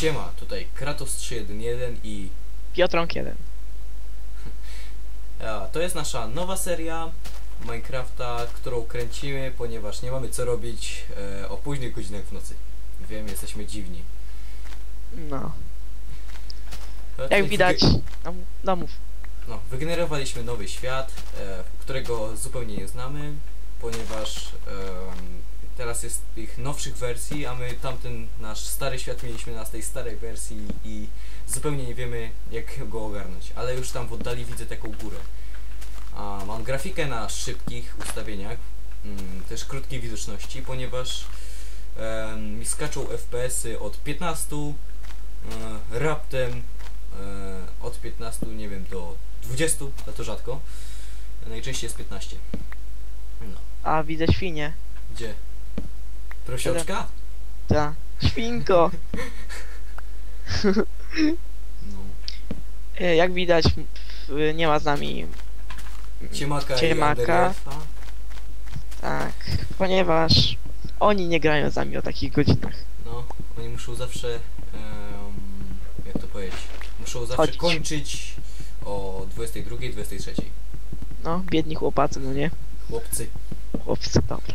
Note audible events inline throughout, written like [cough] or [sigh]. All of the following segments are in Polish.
Siema, tutaj Kratos 311 i Piotrąk 1. a, to jest nasza nowa seria Minecrafta, którą kręcimy, ponieważ nie mamy co robić e, o późnych godzinach w nocy. Wiem, jesteśmy dziwni. No. E, Jak widać. wyge- No, no mów. No, wygenerowaliśmy nowy świat, e, którego zupełnie nie znamy, ponieważ em, teraz jest tych nowszych wersji, a my tamten nasz stary świat mieliśmy na tej starej wersji i zupełnie nie wiemy jak go ogarnąć, ale już tam w oddali widzę taką górę. A mam grafikę na szybkich ustawieniach, mm, też krótkiej widoczności, ponieważ mi skaczą FPS-y od 15 e, raptem e, od 15, nie wiem, do 20, ale to rzadko. Najczęściej jest 15. No, A widzę świnie. gdzie? Prosioczka? Ta. Świnko. No. E, Jak widać, w- nie ma z nami. Ciemaka, Ciemaka. i. Tak. Ponieważ oni nie grają z nami o takich godzinach. No, oni muszą zawsze, em, jak to powiedzieć, muszą zawsze Chodzić. kończyć o 22, 23. No, biedni chłopacy, no nie? Chłopcy. Chłopcy, dobra.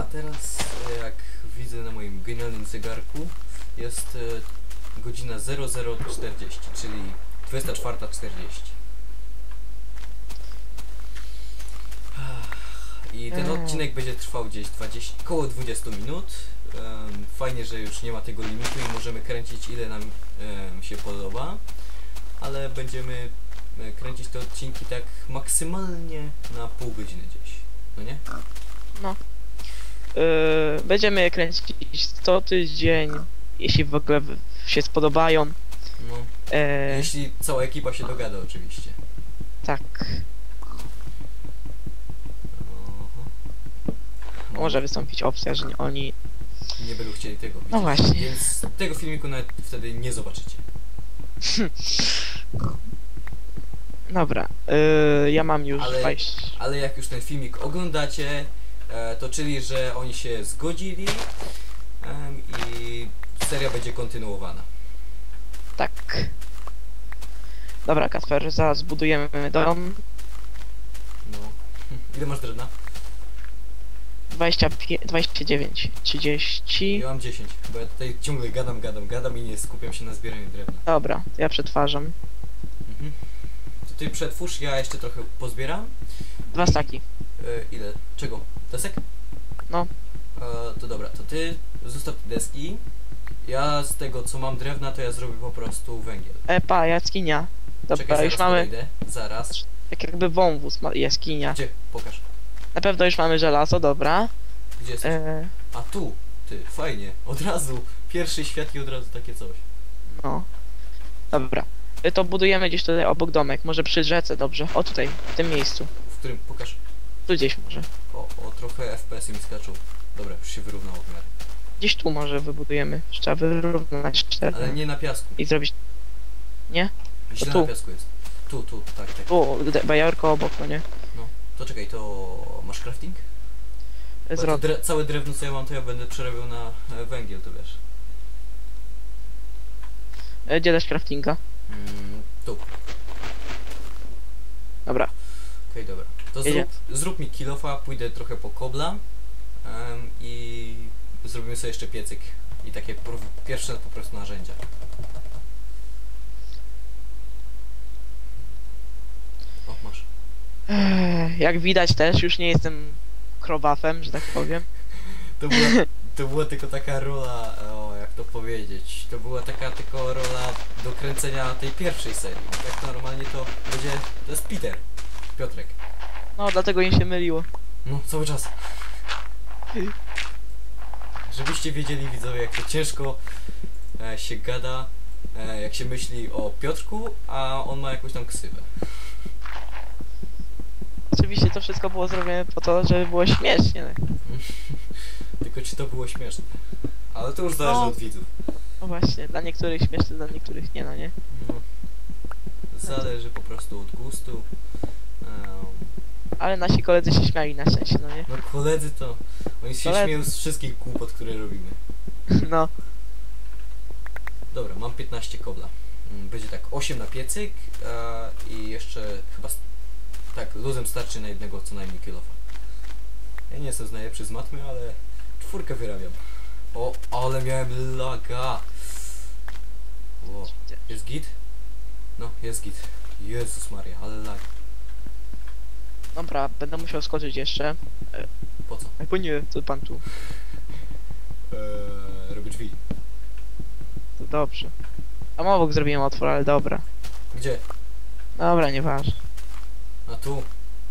A, teraz, e, jak widzę na moim genialnym zegarku, jest e, godzina 0040, czyli 24.40. I ten odcinek będzie trwał gdzieś 20, koło 20 minut. Fajnie, że już nie ma tego limitu i możemy kręcić ile nam się podoba, ale będziemy e, kręcić te odcinki tak maksymalnie na pół godziny gdzieś. No nie? Yy, będziemy je kręcić co tydzień, jeśli w ogóle się spodobają. No. E, Jeśli cała ekipa się dogada oczywiście. tak. No, Może wystąpić opcja, że nie, oni. Nie będą chcieli tego widzieć. No właśnie. Więc tego filmiku nawet wtedy nie zobaczycie. [laughs] Dobra. Yy, ja mam już Ale- wejść. Ale jak już ten filmik oglądacie, to czyli, że oni się zgodzili i seria będzie kontynuowana. Tak. Dobra, Kasper, zaraz budujemy dom. No. [laughs] Ile masz drewna? 25, 29, 30. Ja mam 10, bo ja tutaj ciągle gadam, gadam, gadam i nie skupiam się na zbieraniu drewna. Dobra, ja przetwarzam. Mhm. To ty przetwórz, ja jeszcze trochę pozbieram. Dwa staki. E, ile? Czego? Desek? No. E, to dobra, to ty zostaw te deski. Ja z tego co mam drewna, to ja zrobię po prostu węgiel. E, pa, jaskinia. Dobra, Czekaj, już mamy podejdę. Zaraz. tak jakby wąwóz, ma jaskinia. Gdzie? Pokaż. Na pewno już mamy żelazo, dobra. Gdzie jesteś? E, A tu. Ty, fajnie. Od razu. Pierwszy świat i od razu takie coś. no. Dobra. E, To budujemy gdzieś tutaj obok domek, może przy rzece, dobrze. O tutaj, w tym miejscu. W którym? Pokaż. Tu gdzieś może. O trochę FPS-y mi skaczą. Dobra, już się wyrównało w miarę. Gdzieś tu może wybudujemy. Trzeba wyrównać cztery. Ale nie na piasku. I zrobić Źle tu. na piasku jest. Tu, tu, tak, tak. tu, bajorko obok, no nie? No. To czekaj, to masz crafting? To Zrobię. dre całe drewno co ja mam, to ja będę przerabiał na e, węgiel, to wiesz. E, Gdzie dasz craftinga? Mm, tu. Okej, Dobra. dobra. To zrób, zrób mi kilofa, pójdę trochę po kobla em, i zrobimy sobie jeszcze piecyk. I takie pierwsze po prostu narzędzia. O, masz. Jak widać też, już nie jestem krowafem, że tak powiem. [laughs] To była, to była tylko taka rola, o, jak to powiedzieć, to była taka tylko rola do kręcenia tej pierwszej serii. Jak normalnie to będzie, to jest Peter, Piotrek. No, dlatego im się myliło. No, cały czas. Żebyście wiedzieli widzowie, jak to ciężko e, się gada, e, jak się myśli o Piotrku, a on ma jakąś tam ksywę. Oczywiście to wszystko było zrobione po to, żeby było śmiesznie. Tylko czy to było śmieszne? Ale to już zależy No. od widzów. No właśnie, dla niektórych śmieszne, dla niektórych nie, no nie? No. Zależy po prostu od gustu. Ale nasi koledzy się śmiali na szczęście, no nie? No koledzy to, oni się Koledzy. śmieją z wszystkich głupot, które robimy. [laughs] No, Dobra, mam 15 kobla. Mm, Będzie tak 8 na piecyk a, i jeszcze chyba s- tak, luzem starczy na jednego co najmniej kilofa. Ja nie jestem z najlepszy z matmy, ale czwórkę wyrabiam. O, ale miałem laga. Ło. Jest git? No, jest git. Jezus Maria, ale lag. Dobra, będę musiał skoczyć jeszcze. Po co? Albo nie, co pan tu? Eee, robię drzwi. To dobrze. Tam obok zrobiłem otwór, ale dobra. Gdzie? Dobra, nieważne. A tu?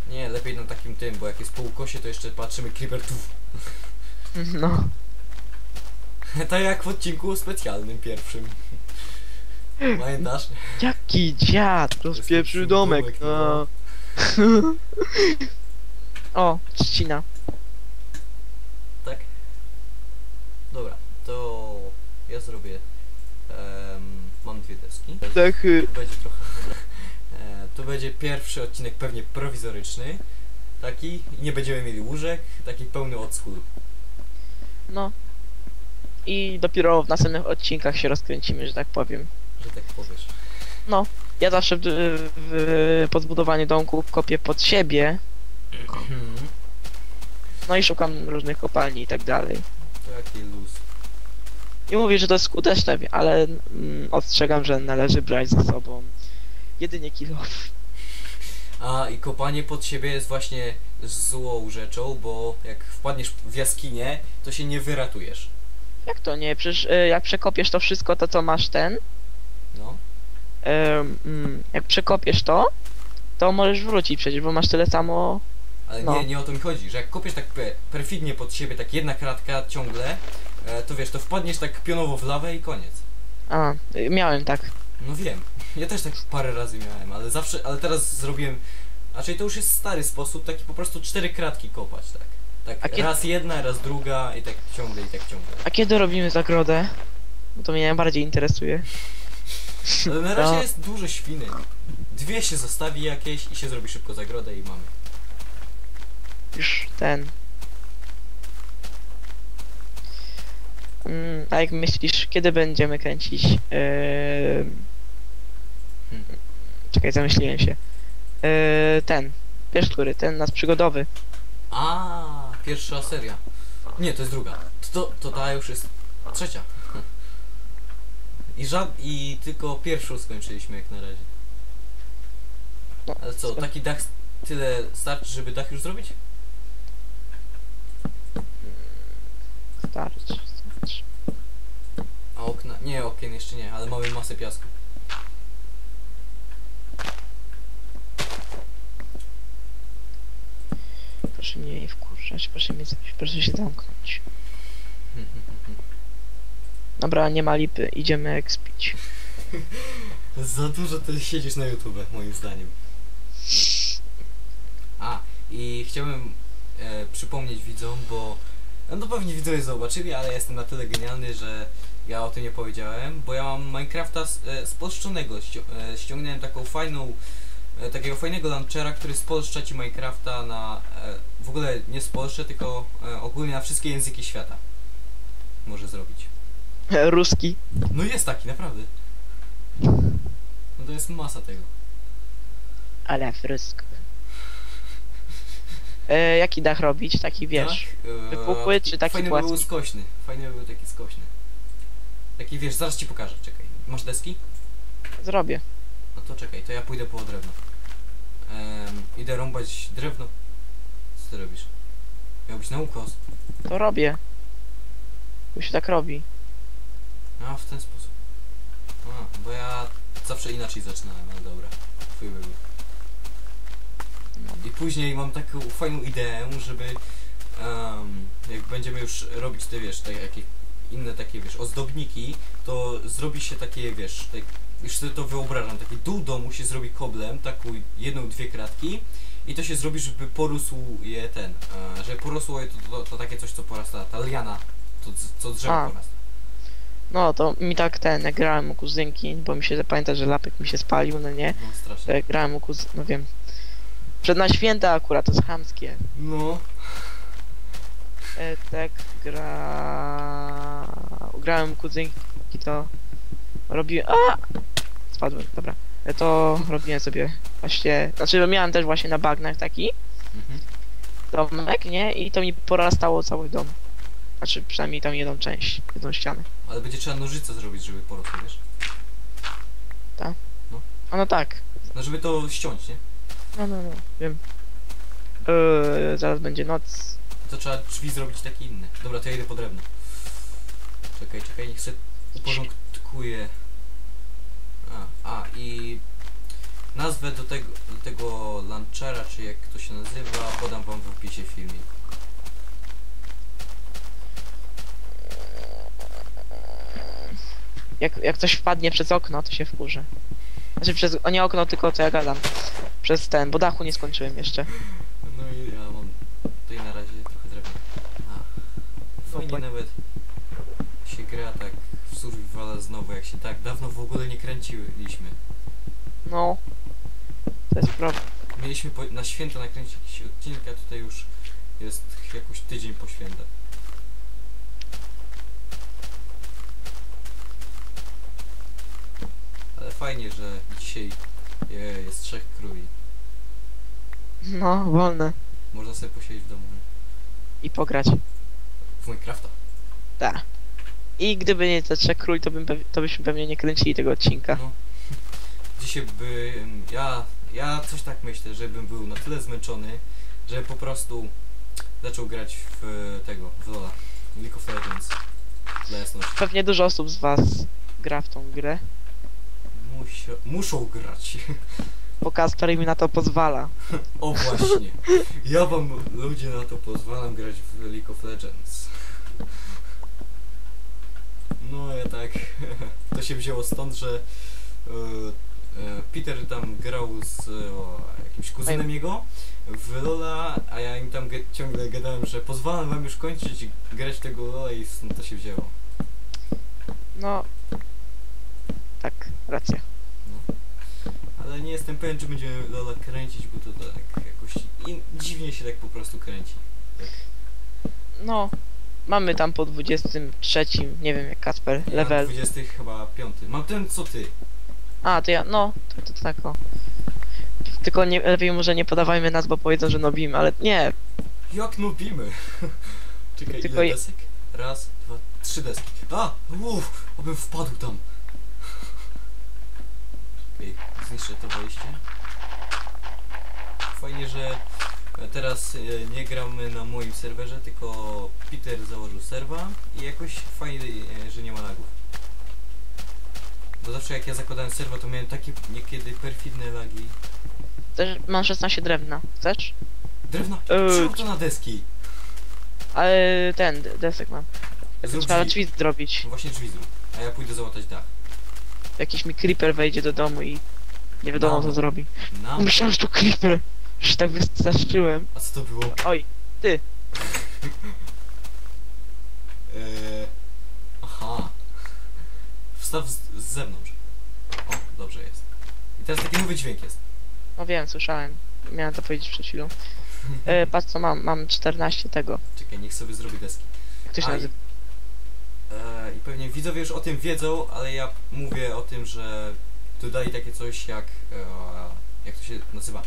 Nie, lepiej na takim tym, bo jak jest po ukosie, to jeszcze patrzymy creeper tu. No. [laughs] tak jak w odcinku specjalnym pierwszym. [laughs] Pamiętasz? Jaki dziad rozpieprzył domek. domek, No. No. [laughs] o, trzcina. Tak? Dobra, to ja zrobię. em, mam dwie deski. Tak, Będzie trochę. E, to będzie pierwszy odcinek pewnie prowizoryczny. Taki, nie będziemy mieli łóżek, taki pełny odschód. no. I dopiero w następnych odcinkach się rozkręcimy, że tak powiem. że tak powiesz. Ja zawsze w, w, po zbudowaniu domku kopię pod siebie, no i szukam różnych kopalni i tak dalej. taki luz. I mówię, że to jest skuteczne, ale mm, ostrzegam, że należy brać ze sobą jedynie kilo. A i kopanie pod siebie jest właśnie złą rzeczą, bo jak wpadniesz w jaskinię, to się nie wyratujesz. Jak to nie? Przecież y, jak przekopiesz to wszystko, to co masz ten. Mm, jak przekopiesz to, to możesz wrócić przecież, bo masz tyle samo. Ale No. nie, nie o to mi chodzi, że jak kopiesz tak pe perfidnie pod siebie, tak jedna kratka ciągle, e, to wiesz, to wpadniesz tak pionowo w lawę i koniec. A, y, miałem tak. No wiem. Ja też tak parę razy miałem, ale zawsze, ale teraz zrobiłem. Raczej to już jest stary sposób, taki po prostu cztery kratki kopać, tak. Tak, kiedy- raz jedna, raz druga i tak ciągle, i tak ciągle. A kiedy robimy zagrodę? Bo to mnie najbardziej interesuje. Ale na razie No. jest dużo świny. Dwie się zostawi jakieś i się zrobi szybko zagrodę i mamy. Już ten. Mm, a jak myślisz, kiedy będziemy kręcić? Hmm. Czekaj, zamyśliłem się. Yy, ten. Wiesz, który? Ten nasz przygodowy. A, pierwsza seria. Nie, to jest druga. To, to, to ta już jest trzecia. I, żad, I tylko pierwszą skończyliśmy jak na razie. No, Ale co, sko- taki dach tyle starczy, żeby dach już zrobić? Starczy, starczy. A okna? Nie, okien jeszcze nie, ale mamy masę piasku. Proszę mnie nie wkurzać, proszę mnie proszę się zamknąć. Dobra, nie ma lipy, idziemy ekspić. [laughs] Za dużo ty siedzisz na YouTube, moim zdaniem. A, i chciałbym e, przypomnieć widzom, bo no to pewnie widzowie zobaczyli, ale jestem na tyle genialny, że ja o tym nie powiedziałem, bo ja mam Minecrafta e, spolszczonego. Ści e, ściągnąłem taką fajną, e, takiego fajnego launchera, który spolszcza ci Minecrafta na, e, w ogóle nie spolszczę, tylko e, ogólnie na wszystkie języki świata. Może zrobić. [laughs] Ruski. No jest taki, naprawdę. No to jest masa tego. Ale frysk. E, jaki dach robić? Taki wiesz. Tak? Eee, wypukły czy taki Fajny by był skośny. Fajny by był taki skośny. Taki wiesz, zaraz ci pokażę, czekaj. Masz deski? Zrobię. No to czekaj, to ja pójdę po drewno. Ehm, idę rąbać drewno. Co ty robisz? Miał być na ukos. To robię. Się tak robi. A, w ten sposób. A, bo ja zawsze inaczej zaczynałem, ale dobra. Twój wybór. I później mam taką fajną ideę, żeby em, jak będziemy już robić te, wiesz, te jakie inne takie, wiesz, ozdobniki, to zrobi się takie, wiesz, tak, już sobie to wyobrażam, taki dół domu się zrobi koblem, taką jedną, dwie kratki i to się zrobi, żeby porósł je ten, e, żeby porosło je to, to, to takie coś, co porasta, ta liana, to co drzewo A. porasta. No to mi tak ten, jak grałem u kuzynki, bo mi się pamięta, że lapek mi się spalił, no nie? No strasznie. jak grałem u kuzynki, no wiem. Przed na święta akurat, to jest chamskie. No. E, tak gra grałem u kuzynki, to robiłem... A! Spadłem, dobra. E, To robiłem sobie właśnie... Znaczy miałem też właśnie na bagnach taki Mhm. domek, nie? I to mi porastało cały dom. Znaczy przynajmniej tam jedną część, jedną ścianę. Ale będzie trzeba nożyce zrobić, żeby porosło, wiesz? A no tak. No żeby to ściąć, nie? No, no, no, wiem. Eee, zaraz będzie noc. To trzeba drzwi zrobić takie inne. Dobra, to ja idę po drewno. Czekaj, czekaj, niech se uporządkuję. A, a i nazwę do tego, do tego launchera, czy jak to się nazywa, podam wam w opisie filmiku. Jak, jak coś wpadnie przez okno, to się wkurzę. Znaczy przez, o nie okno, tylko co ja gadam. Przez ten, bo dachu nie skończyłem jeszcze. No i ja mam tutaj na razie trochę drewna. A, fajnie Dobra. nawet się gra tak w survivala znowu, jak się tak dawno w ogóle nie kręciliśmy. No. To jest problem. Mieliśmy po, na święta nakręcić jakiś odcinek, a tutaj już jest jakoś tydzień po świętach. Ale fajnie, że dzisiaj e, jest trzech króli. No, wolne. Można sobie posiedzieć w domu. nie? I pograć. W Minecrafta. Tak. I gdyby nie te trzech króli, to, bym pew- to byśmy pewnie nie kręcili tego odcinka. No. Dzisiaj by... Ja, ja coś tak myślę, żebym był na tyle zmęczony, że po prostu zaczął grać w tego, w Lola. League of Legends. Dla jasności. Pewnie dużo osób z was gra w tą grę. Musio, muszą grać. [laughs] Bo Kasper mi na to pozwala. O właśnie. Ja wam ludzie na to pozwalam grać w League of Legends. No ja tak. [laughs] To się wzięło stąd, że e, e, Peter tam grał z e, o, jakimś kuzynem jego w Lola, a ja im tam ciągle gadałem, że pozwalam wam już kończyć grać tego Lola i stąd to się wzięło. No. Tak, racja. Ale nie jestem pewien, czy będziemy Lola kręcić, bo to tak jakoś in, dziwnie się tak po prostu kręci. No. Mamy tam po 23, nie wiem jak Kasper, Ja level. 20 chyba 5. Mam ten co ty. A, to ja, no, to, to, tak o. Tylko nie, lepiej może nie podawajmy nas, bo powiedzą, że nobimy, ale nie. Jak nubimy? [laughs] Czekaj, Tylko ile desek? Raz, dwa, trzy deski. A! Uff! Obym wpadł tam. Zniszczę to wejście. Fajnie, że e, teraz e, nie gramy na moim serwerze, tylko Peter założył serwa i jakoś fajnie, e, że nie ma lagów. Bo zawsze jak ja zakładałem serwa, to miałem takie niekiedy perfidne lagi. Też mam 16 drewna. Chcesz? Drewno, Eee, trzeba to na deski. Ale ten, desek mam. Zrób Trzeba drzwi. drzwi zrobić. No Właśnie drzwi zrób, a ja pójdę załatać dach. Jakiś mi creeper wejdzie do domu i nie wiadomo co zrobi. Na... Myślałem, że to creeper. Już tak wystraszyłem. A co to było? Oj, Eee... [laughs] Aha. Wstaw z, z zewnątrz. O, dobrze jest. I teraz taki nowy dźwięk jest. no wiem, słyszałem. Miałem to powiedzieć przed chwilą. E, [laughs] patrz co mam, mam 14 tego. Czekaj, niech sobie zrobi deski. Jak to się A, i- nazywa? Eee, I pewnie widzowie już o tym wiedzą, ale ja mówię o tym, że dodali takie coś jak... E, jak to się nazywa?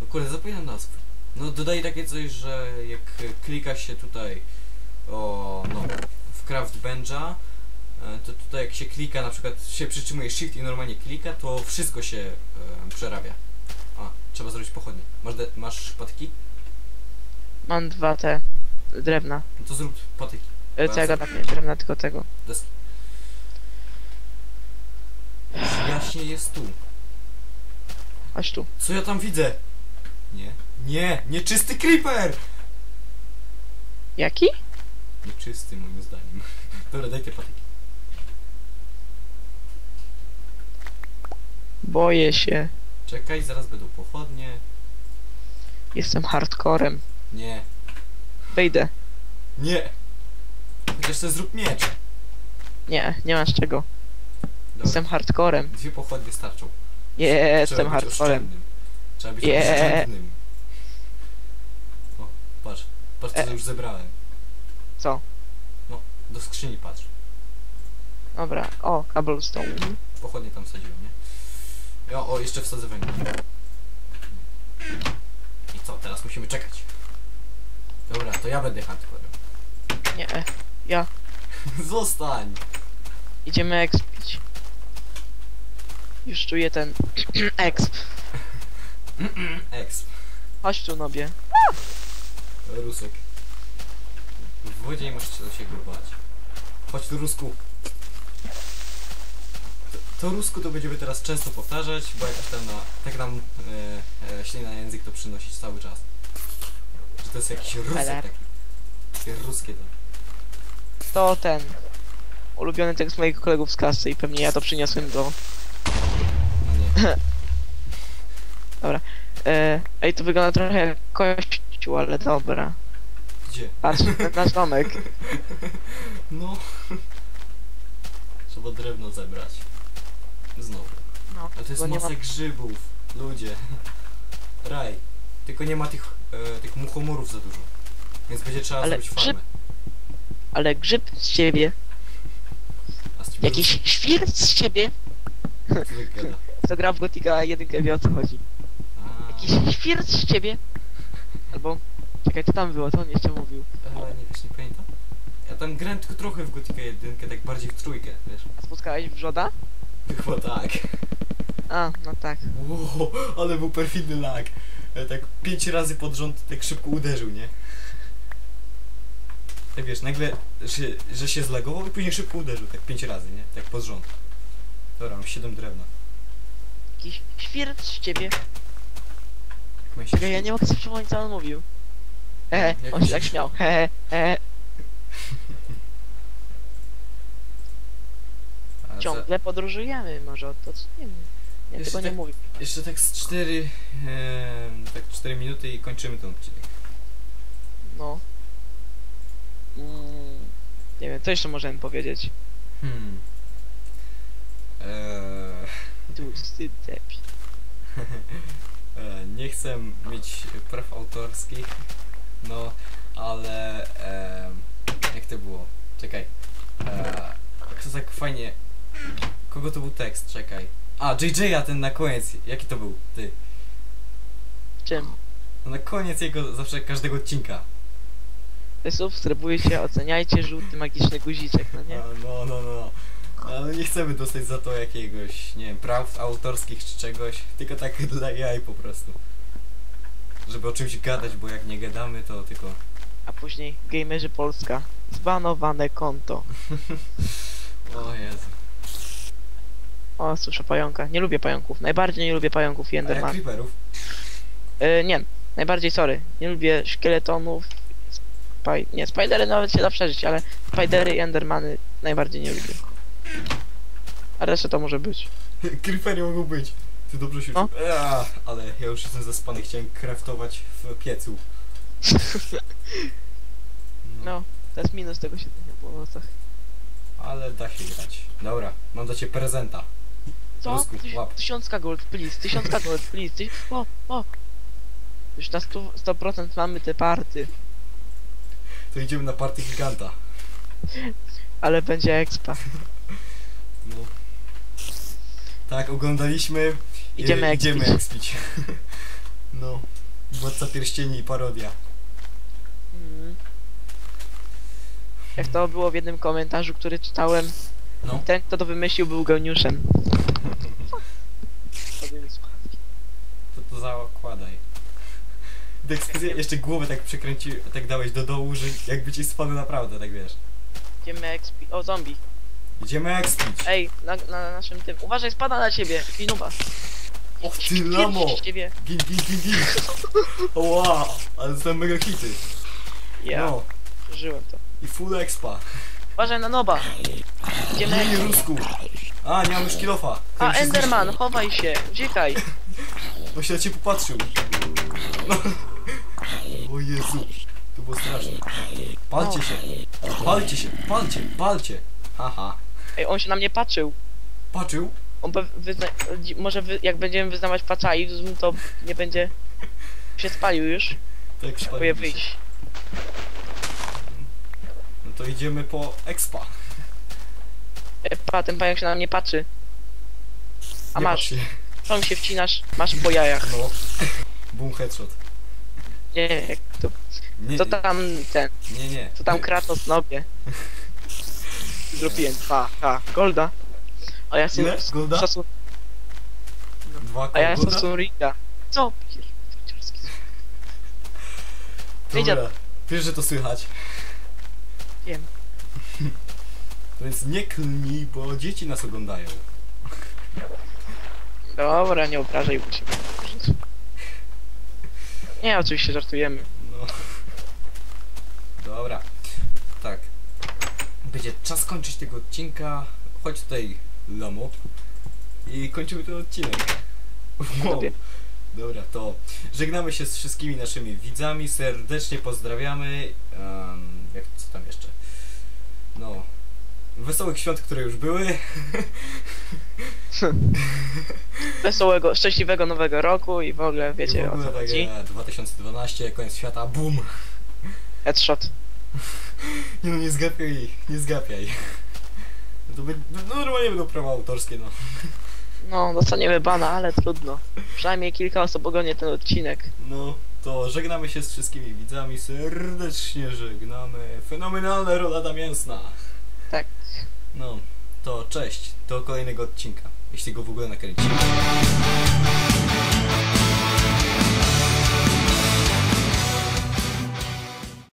No kurde, zapominam nazw. No dodali takie coś, że jak klika się tutaj o, no, w Craft Benja, e, to tutaj jak się klika, na przykład się przytrzymuje shift i normalnie klika, to wszystko się e, przerabia. A, trzeba zrobić pochodnie. Masz, de- masz patyki? Mam dwa te drewna. No to zrób patyki. E, Bardzo. gadam, nie drewna, tylko tego. Deski. Jaśnie jest tu. Chodź tu. Co ja tam widzę? Nie. Nie! Nieczysty creeper! Jaki? Nieczysty moim zdaniem. [laughs] Dobra, daj te patyki. Boję się. Czekaj, zaraz będą pochodnie. Jestem hardcorem. Nie. Wejdę. Nie! Chociaż sobie zrób miecz. Nie, nie masz czego. Jestem hardcorem. Dwie pochodnie starczą. Jestem hardcorem. Trzeba być Nie. oszczędnym. O, patrz. Patrz co E. już zebrałem. Co? Do skrzyni patrz. Dobra, o, cobblestone. Pochodnie tam sadziłem, nie? O, o, jeszcze wsadzę węgiel. I co, teraz musimy czekać. Dobra, to ja będę hardcorem. Nie, ja. [laughs] Zostań! Idziemy expić. Już czuję ten [clears throat] exp. [clears throat] Exp. Chodź tu, nobie. Rusek. W wodzie nie masz się go bać. Chodź tu, Rusku. To, to Rusku to będziemy teraz często powtarzać, bo jakaś tam na, tak nam e, e, ślina na język to przynosić cały czas. Że to jest jakiś Rusek taki. Takie ruskie to. To ten. Ulubiony tekst moich kolegów z klasy i pewnie ja to przyniosłem do... Nie. E, ej, to wygląda trochę jak kościół, ale dobra. Gdzie? Patrz, nasz domek. [laughs] No. Trzeba drewno zebrać. Znowu. No, Ale to jest bo nie masa ma... grzybów. Ludzie. [laughs] Raj. Tylko nie ma tych, e, tych muchomorów za dużo. Więc będzie trzeba Ale zrobić farmę. Ale grzyb z ciebie. A z ciebie Jakiś świr z ciebie. [laughs] Gada? Gra w Gotika jedynkę wie o co chodzi. A, Jakiś świr z ciebie. Albo... Czekaj, co tam było? Co on jeszcze mówił? e, nie wiesz, nie pamiętam. Ja tam grałem tylko trochę w Gotika jedynkę, tak bardziej w trójkę, wiesz? A spotkałeś wrzoda? Chyba tak. A, no tak. Wow, ale był perfidny lag. E, Tak pięć razy pod rząd tak szybko uderzył, nie? Tak wiesz, nagle, że, że się zlagował i później szybko uderzył, tak pięć razy, nie? Tak pod rząd. Dobra, mam 7 drewna. Jakiś świr z ciebie. Czekaj, ja nie mogę sobie przypomnieć co on mówił. Hehe, Jak on się tak śmiał. Hehe, hehe. [laughs] A za- Ciągle podróżujemy, może to nie wiem. Ja Jeszcze tego nie tak- mówię. Jeszcze tak z 4, tak 4 minuty i kończymy ten odcinek. No. Mm, nie wiem, co jeszcze możemy powiedzieć? Hmm. Eee, Tłusty debil. [laughs] e, nie chcę mieć praw autorskich, no, ale e, jak to było? Czekaj. E, jak to tak fajnie. Kogo to był tekst? Czekaj. A, JJ'a ten na koniec. Jaki to był? Ty. Czym? No na koniec jego zawsze każdego odcinka. Subskrybujcie, oceniajcie, żółty magiczny guziczek, no nie? A, no, no, no. Ale nie chcemy dostać za to jakiegoś, nie wiem, praw autorskich czy czegoś, tylko tak [laughs] dla jaj po prostu. Żeby o czymś gadać, bo jak nie gadamy, to tylko... A później Gamerzy Polska. Zbanowane konto. [laughs] O Jezu. O, słyszę pająka. Nie lubię pająków. Najbardziej nie lubię pająków i A Enderman. creeperów? E, nie, najbardziej sorry. Nie lubię szkieletonów. Spaj... Nie, spidery nawet się da przeżyć, ale spidery i endermany najbardziej nie lubię. A reszta to może być. [laughs] Creepery mogą być. Ty dobrze się... No. Ea, ale ja już jestem zaspany, chciałem craftować w piecu. [laughs] No, to jest minus tego siedzenia po nocach. Ale da się grać. Dobra, mam dla ciebie prezenta. Co? Rusku, Tyś, łap. tysiącka gold, please, tysiącka [laughs] gold, please, tyś... O, o! Już na 100%, 100% mamy te party, To idziemy na party giganta. ale będzie expa. No. Tak, oglądaliśmy. Idziemy Idziemy expić. expić. [laughs] No. Władca pierścieni i parodia. Mm. Jak to było w jednym komentarzu, który czytałem, No. ten kto to wymyślił był geniuszem. [laughs] To to zakładaj. Jeszcze głowę tak przekręci, tak dałeś do dołu, że jakby ci spadł naprawdę, tak wiesz. Idziemy expi... O, zombie. Idziemy expić. Ej, na, na naszym tym. Uważaj, spada na ciebie. Finuba. Och ty lamo! Gin, gin, gin, gin. [laughs] Wow, ale to są mega hity. Ja, No. przeżyłem to. I full expa. Uważaj na noba. Idziemy Nie. Rusku. A, nie mam już kilofa. A, Enderman, zniszczył. chowaj się. Uciekaj. [laughs] Bo się na ciebie popatrzył. No. [laughs] O Jezu. To było straszne. Palcie się. Palcie się. Palcie. Palcie. Haha. Ej, on się na mnie patrzył. Patrzył? On wyzna... może wy... jak będziemy wyznawać pacaizm, to nie będzie... się spalił już. Tak spaliliście. wyjść. No to idziemy po expa. E, Pa, ten pająk się na mnie patrzy. A Nie masz. patrz się. Wcinasz? Masz po jajach. No. Boom headshot. Nie, jak to, Nie, co tam ten, nie, nie. co tam Kratos nobie. Zrobiłem dwa, ha, golda. A ja Ile? jestem Golda? Sasun, Dwa a ja jestem Sunriga. Co? Pier- Wiedział- Dobra. Wiesz, że to słychać. Wiem. [laughs] Więc nie klnij, bo dzieci nas oglądają. Dobra, nie obrażaj się. Nie, oczywiście żartujemy. No. [laughs] Dobra. Tak. Będzie czas kończyć tego odcinka. Chodź tutaj, Lomo. I kończymy ten odcinek. Wow. Dobra, to żegnamy się z wszystkimi naszymi widzami. Serdecznie pozdrawiamy. Um, jak co tam jeszcze? No. Wesołych świąt, które już były. [laughs] Wesołego, szczęśliwego nowego roku i w ogóle wiecie I w o ogóle co chodzi. takie 2012, koniec świata, boom! Headshot. Nie no, nie zgapiaj, nie zgapiaj. No to by, no normalnie będą prawa autorskie, no. No, dostaniemy bana, ale trudno. Przynajmniej kilka osób oglądnie ten odcinek. No, to żegnamy się z wszystkimi widzami, serdecznie żegnamy. Fenomenalna rolada mięsna. Tak. No, to cześć, do kolejnego odcinka, jeśli go w ogóle nakręcimy.